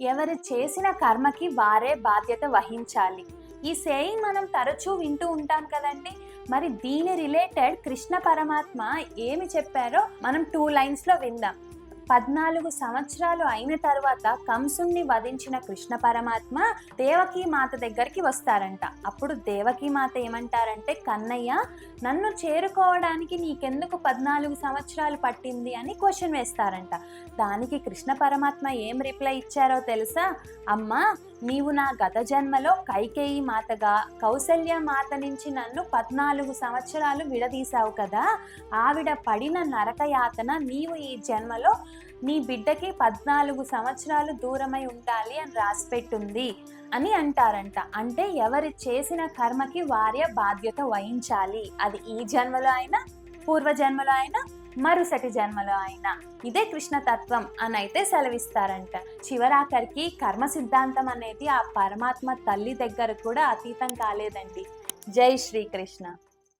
ఎవరు చేసిన కర్మకి వారే బాధ్యత వహించాలి. ఈ సేయింగ్ మనం తరచూ వింటూ ఉంటాం కదండి. మరి దీని రిలేటెడ్ కృష్ణ పరమాత్మ ఏమి చెప్పారో మనం టూ లైన్స్లో విందాం. పద్నాలుగు సంవత్సరాలు అయిన తర్వాత కంసుణ్ణి వధించిన కృష్ణ పరమాత్మ దేవకీ మాత దగ్గరికి వస్తారంట. అప్పుడు దేవకీ మాత ఏమంటారంటే కన్నయ్య నన్ను చేరుకోవడానికి నీకెందుకు పద్నాలుగు సంవత్సరాలు పట్టింది? అని క్వశ్చన్ వేస్తారంట. దానికి కృష్ణ పరమాత్మ ఏం రిప్లై ఇచ్చారో తెలుసా? అమ్మా నీవు నా గత జన్మలో కైకేయి మాతగా కౌసల్య మాత నుంచి నన్ను పద్నాలుగు సంవత్సరాలు విడదీశావు కదా? ఆవిడ పడిన నరక యాతన నీవు ఈ జన్మలో నీ బిడ్డకి పద్నాలుగు సంవత్సరాలు దూరమై ఉండాలి అని రాసిపెట్టుంది అని అంటారంట. అంటే ఎవరు చేసిన కర్మకి వార్య బాధ్యత వహించాలి. అది ఈ జన్మలో అయినా పూర్వ జన్మలో అయినా మరుసటి జన్మలో అయినా. ఇదే కృష్ణతత్వం అని అయితే సెలవిస్తారంట. చివరాఖరికి కర్మ సిద్ధాంతం అనేది ఆ పరమాత్మ తల్లి దగ్గర కూడా అతీతం కాలేదండి. జై శ్రీకృష్ణ.